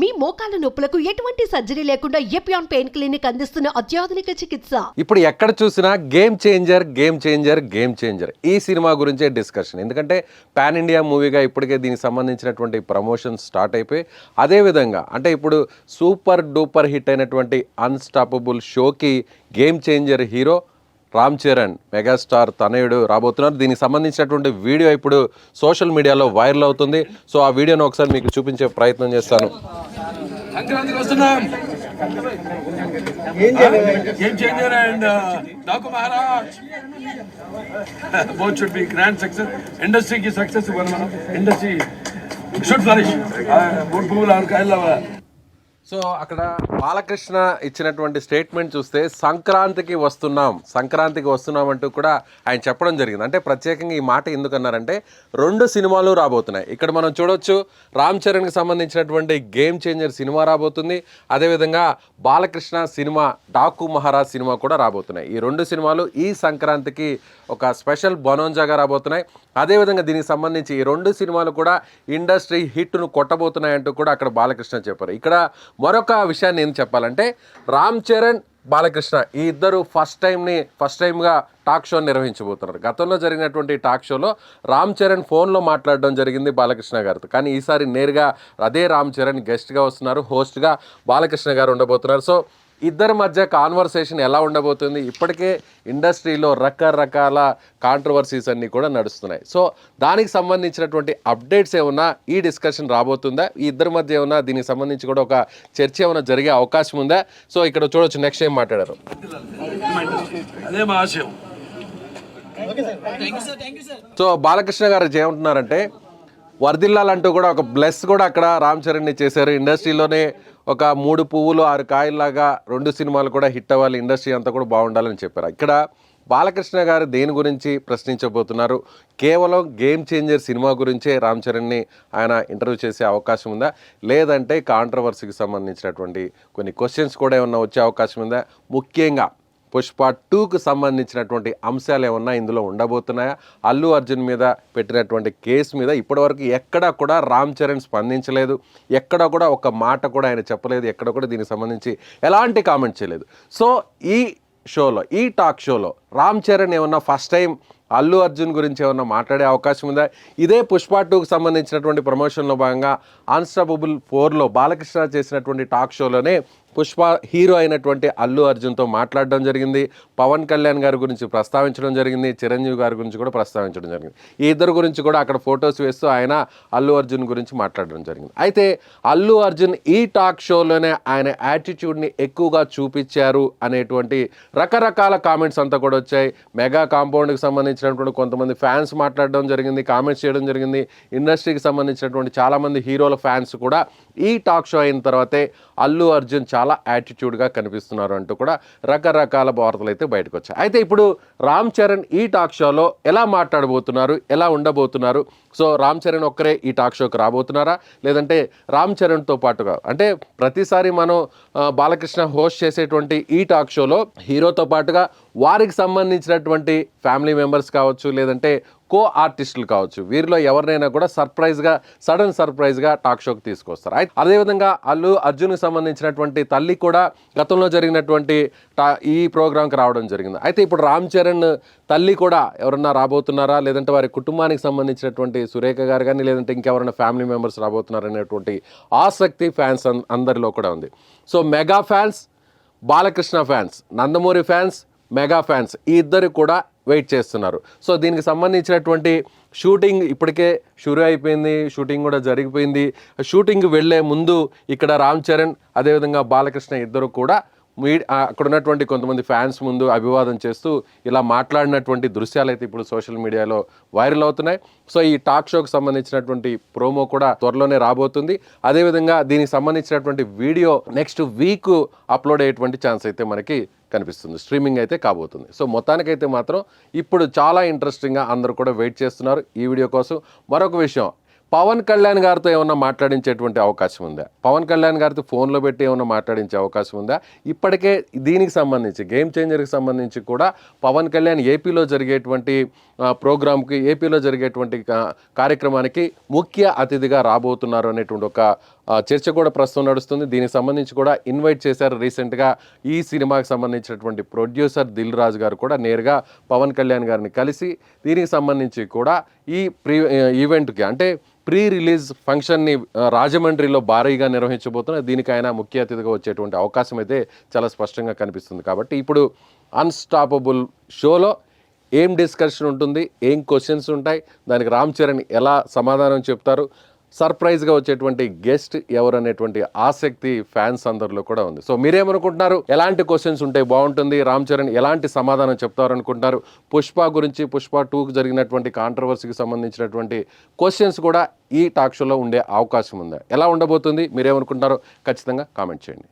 మీ మోకాల నొప్పులకు ఎటువంటి సర్జరీ లేకుండా ఎపియాన్ పెయిన్ క్లినిక్ అందిస్తున్న అత్యాధునిక చికిత్స? ఇప్పుడు ఎక్కడ చూసినా game changer game changer game changer. ఈ సినిమా గురించే డిస్కషన్. ఎందుకంటే పాన్ ఇండియా మూవీగా ఇప్పటికే దీనికి సంబంధించినటువంటి ప్రమోషన్ స్టార్ట్ అయిపోయి అదేవిధంగా అంటే ఇప్పుడు సూపర్ డూపర్ హిట్ అయినటువంటి అన్స్టాపబుల్ షోకి game changer hero Ram Charan megastar తనయుడు రాబోతున్నారు. దీనికి సంబంధించినటువంటి వీడియో ఇప్పుడు సోషల్ మీడియాలో వైరల్ అవుతుంది. సో ఆ వీడియోను ఒకసారి మీకు చూపించే ప్రయత్నం చేస్తాను. ఇండస్ట్రీకి సక్సెస్ ఇవ్వాలి మనం. ఇండస్ట్రీ షుడ్ ఫ్లరిష్ మూడు పువ్వులు ఆరు కాయలు సో అక్కడ బాలకృష్ణ ఇచ్చినటువంటి స్టేట్మెంట్ చూస్తే సంక్రాంతికి వస్తున్నాం సంక్రాంతికి వస్తున్నాం అంటూ కూడా ఆయన చెప్పడం జరిగింది. అంటే ప్రత్యేకంగా ఈ మాట ఎందుకన్నారంటే రెండు సినిమాలు రాబోతున్నాయి. ఇక్కడ మనం చూడొచ్చు రామ్ చరణ్కి సంబంధించినటువంటి గేమ్ చేంజర్ సినిమా రాబోతుంది. అదేవిధంగా బాలకృష్ణ సినిమా డాకు మహారాజ్ సినిమా కూడా రాబోతున్నాయి. ఈ రెండు సినిమాలు ఈ సంక్రాంతికి ఒక స్పెషల్ బొనోంజాగా రాబోతున్నాయి. అదేవిధంగా దీనికి సంబంధించి ఈ రెండు సినిమాలు కూడా ఇండస్ట్రీ హిట్ను కొట్టబోతున్నాయి అంటూ కూడా అక్కడ బాలకృష్ణ చెప్పారు. ఇక్కడ మరొక విషయాన్ని ఏం చెప్పాలంటే రామ్ చరణ్ బాలకృష్ణ ఈ ఇద్దరు ఫస్ట్ టైంని ఫస్ట్ టైంగా టాక్ షో నిర్వహించబోతున్నారు. గతంలో జరిగినటువంటి టాక్ షోలో రామ్ చరణ్ ఫోన్లో మాట్లాడడం జరిగింది బాలకృష్ణ గారితో. కానీ ఈసారి నేరుగా అదే రామ్ చరణ్ గెస్ట్గా వస్తున్నారు హోస్ట్గా బాలకృష్ణ గారు ఉండబోతున్నారు. సో ఇద్దరి మధ్య కాన్వర్సేషన్ ఎలా ఉండబోతుంది? ఇప్పటికే ఇండస్ట్రీలో రకరకాల కాంట్రవర్సీస్ అన్నీ కూడా నడుస్తున్నాయి. సో దానికి సంబంధించినటువంటి అప్డేట్స్ ఏమన్నా ఈ డిస్కషన్ రాబోతుందా? ఈ ఇద్దరి మధ్య ఏమన్నా దీనికి సంబంధించి కూడా ఒక చర్చ ఏమైనా జరిగే అవకాశం ఉందా? సో ఇక్కడ చూడొచ్చు నెక్స్ట్ ఏం మాట్లాడారు? అదే మా ఆశయం. సో బాలకృష్ణ గారు ఏమంటున్నారంటే వర్ధిల్లాలంటూ కూడా ఒక బ్లెస్ కూడా అక్కడ రామ్ చరణ్ని చేశారు. ఇండస్ట్రీలోనే ఒక మూడు పువ్వులు ఆరు కాయల్లాగా రెండు సినిమాలు కూడా హిట్ అవ్వాలి. ఇండస్ట్రీ అంతా కూడా బాగుండాలని చెప్పారు. ఇక్కడ బాలకృష్ణ గారు దేని గురించి ప్రశ్నించబోతున్నారు? కేవలం గేమ్ చేంజర్ సినిమా గురించే రామ్ చరణ్ని ఆయన ఇంటర్వ్యూ చేసే అవకాశం ఉందా? లేదంటే కాంట్రవర్సీకి సంబంధించినటువంటి కొన్ని క్వశ్చన్స్ కూడా ఏమన్నా వచ్చే అవకాశం ఉందా? ముఖ్యంగా పుష్ప టూకు సంబంధించినటువంటి అంశాలు ఏమన్నా ఇందులో ఉండబోతున్నాయా? అల్లు అర్జున్ మీద పెట్టినటువంటి కేసు మీద ఇప్పటివరకు ఎక్కడా కూడా రామ్ చరణ్ స్పందించలేదు. ఎక్కడ కూడా ఒక మాట కూడా ఆయన చెప్పలేదు. ఎక్కడ కూడా దీనికి సంబంధించి ఎలాంటి కామెంట్ చేయలేదు. సో ఈ షోలో ఈ టాక్ షోలో రామ్ చరణ్ ఏమన్నా ఫస్ట్ టైం అల్లు అర్జున్ గురించి ఏమన్నా మాట్లాడే అవకాశం ఉందా? ఇదే పుష్ప టూకి సంబంధించినటువంటి ప్రమోషన్లో భాగంగా అన్స్టాపబుల్ ఫోర్లో బాలకృష్ణ చేసినటువంటి టాక్ షోలోనే పుష్ప హీరో అయినటువంటి అల్లు అర్జున్తో మాట్లాడడం జరిగింది. పవన్ కళ్యాణ్ గారి గురించి ప్రస్తావించడం జరిగింది. చిరంజీవి గారి గురించి కూడా ప్రస్తావించడం జరిగింది. ఈ ఇద్దరు గురించి కూడా అక్కడ ఫొటోస్ వేస్తూ ఆయన అల్లు అర్జున్ గురించి మాట్లాడడం జరిగింది. అయితే అల్లు అర్జున్ ఈ టాక్ షోలోనే ఆయన యాటిట్యూడ్ని ఎక్కువగా చూపించారు అనేటువంటి రకరకాల కామెంట్స్ అంతా కూడా వచ్చాయి. మెగా కాంపౌండ్కి సంబంధించినటువంటి కొంతమంది ఫ్యాన్స్ మాట్లాడడం జరిగింది కామెంట్స్ చేయడం జరిగింది. ఇండస్ట్రీకి సంబంధించినటువంటి చాలామంది హీరోల ఫ్యాన్స్ కూడా ఈ టాక్ షో అయిన తర్వాతే అల్లు అర్జున్ చాలా యాటిట్యూడ్గా కనిపిస్తున్నారు అంటూ కూడా రకరకాల వార్తలు అయితే బయటకు వచ్చాయి అయితే ఇప్పుడు రామ్ చరణ్ ఈ టాక్ షోలో ఎలా మాట్లాడబోతున్నారు ఎలా ఉండబోతున్నారు? సో రామ్ చరణ్ ఒక్కరే ఈ టాక్ షోకి రాబోతున్నారా? లేదంటే రామ్ చరణ్తో పాటుగా అంటే ప్రతిసారి మనం బాలకృష్ణ హోస్ట్ చేసేటువంటి ఈ టాక్ షోలో హీరోతో పాటుగా వారికి సంబంధించినటువంటి ఫ్యామిలీ మెంబర్స్ కావచ్చు లేదంటే కో ఆర్టిస్టులు కావచ్చు వీరిలో ఎవరినైనా కూడా సర్ప్రైజ్గా సడన్ సర్ప్రైజ్గా టాక్ షోకి తీసుకొస్తారు. అయితే అదేవిధంగా అల్లు అర్జున్కి సంబంధించినటువంటి తల్లి కూడా గతంలో జరిగినటువంటి టా ఈ ప్రోగ్రాంకి రావడం జరిగింది. అయితే ఇప్పుడు రామ్ చరణ్ తల్లి కూడా ఎవరన్నా రాబోతున్నారా? లేదంటే వారి కుటుంబానికి సంబంధించినటువంటి సురేఖ గారు కానీ లేదంటే ఇంకెవరైనా ఫ్యామిలీ మెంబర్స్ రాబోతున్నారా అనేటువంటి ఆసక్తి ఫ్యాన్స్ అందరిలో కూడా ఉంది. So mega fans Balakrishna fans Nandamuri fans mega fans ఈ ఇద్దరు కూడా వెయిట్ చేస్తున్నారు. సో దీనికి సంబంధించినటువంటి షూటింగ్ ఇప్పటికే షురు అయిపోయింది షూటింగ్ కూడా జరిగిపోయింది. షూటింగ్ వెళ్ళే ముందు ఇక్కడ రామ్ చరణ్ అదేవిధంగా బాలకృష్ణ ఇద్దరు కూడా మీ అక్కడ ఉన్నటువంటి కొంతమంది ఫ్యాన్స్ ముందు అభివాదం చేస్తూ ఇలా మాట్లాడినటువంటి దృశ్యాలు అయితే ఇప్పుడు సోషల్ మీడియాలో వైరల్ అవుతున్నాయి. సో ఈ టాక్ షోకి సంబంధించినటువంటి ప్రోమో కూడా త్వరలోనే రాబోతుంది. అదేవిధంగా దీనికి సంబంధించినటువంటి వీడియో నెక్స్ట్ వీక్ అప్లోడ్ అయ్యేటువంటి ఛాన్స్ అయితే మనకి కనిపిస్తుంది. స్ట్రీమింగ్ అయితే కాబోతుంది. సో మొత్తానికైతే మాత్రం ఇప్పుడు చాలా ఇంట్రెస్టింగ్గా అందరూ కూడా వెయిట్ చేస్తున్నారు. ఈ వీడియో కోసం మరొక విషయం. పవన్ కళ్యాణ్ గారితో ఏమన్నా మాట్లాడించేటువంటి అవకాశం ఉందా? పవన్ కళ్యాణ్ గారితో ఫోన్లో పెట్టి ఏమన్నా మాట్లాడించే అవకాశం ఉందా? ఇప్పటికే దీనికి సంబంధించి గేమ్ చేంజర్కి సంబంధించి కూడా పవన్ కళ్యాణ్ ఏపీలో జరిగేటువంటి ప్రోగ్రాంకి ప్రోగ్రామ్కి ఏపీలో జరిగేటువంటి కార్యక్రమానికి ముఖ్య అతిథిగా రాబోతున్నారు అనేటువంటి ఒక చర్చ కూడా ప్రస్తుతం నడుస్తుంది. దీనికి సంబంధించి కూడా ఇన్వైట్ చేశారు రీసెంట్గా ఈ సినిమాకి సంబంధించినటువంటి ప్రొడ్యూసర్ దిల్ రాజు గారు కూడా నేరుగా పవన్ కళ్యాణ్ గారిని కలిసి దీనికి సంబంధించి కూడా ఈ ప్రీ ఈవెంట్కి అంటే ప్రీ రిలీజ్ ఫంక్షన్ని రాజమండ్రిలో భారీగా నిర్వహించబోతున్నారు దీనికి ఆయన ముఖ్య అతిథిగా వచ్చేటువంటి అవకాశం అయితే చాలా స్పష్టంగా కనిపిస్తుంది. కాబట్టి ఇప్పుడు అన్స్టాపబుల్ షోలో ఏం డిస్కషన్ ఉంటుంది ఏం క్వశ్చన్స్ ఉంటాయి దానికి రామ్ చరణ్ ఎలా సమాధానం చెప్తారు సర్ప్రైజ్గా వచ్చేటువంటి గెస్ట్ ఎవరు అనేటువంటి ఆసక్తి ఫ్యాన్స్ అందరిలో కూడా ఉంది. సో మీరేమనుకుంటున్నారు? ఎలాంటి క్వశ్చన్స్ ఉంటే బాగుంటుంది? రామ్ చరణ్ ఎలాంటి సమాధానం చెప్తారనుకుంటున్నారు? పుష్ప గురించి పుష్ప టూకి జరిగినటువంటి కాంట్రవర్సీకి సంబంధించినటువంటి క్వశ్చన్స్ కూడా ఈ టాక్ షోలో ఉండే అవకాశం ఉంది? ఎలా ఉండబోతుంది? మీరేమనుకుంటున్నారో ఖచ్చితంగా కామెంట్ చేయండి.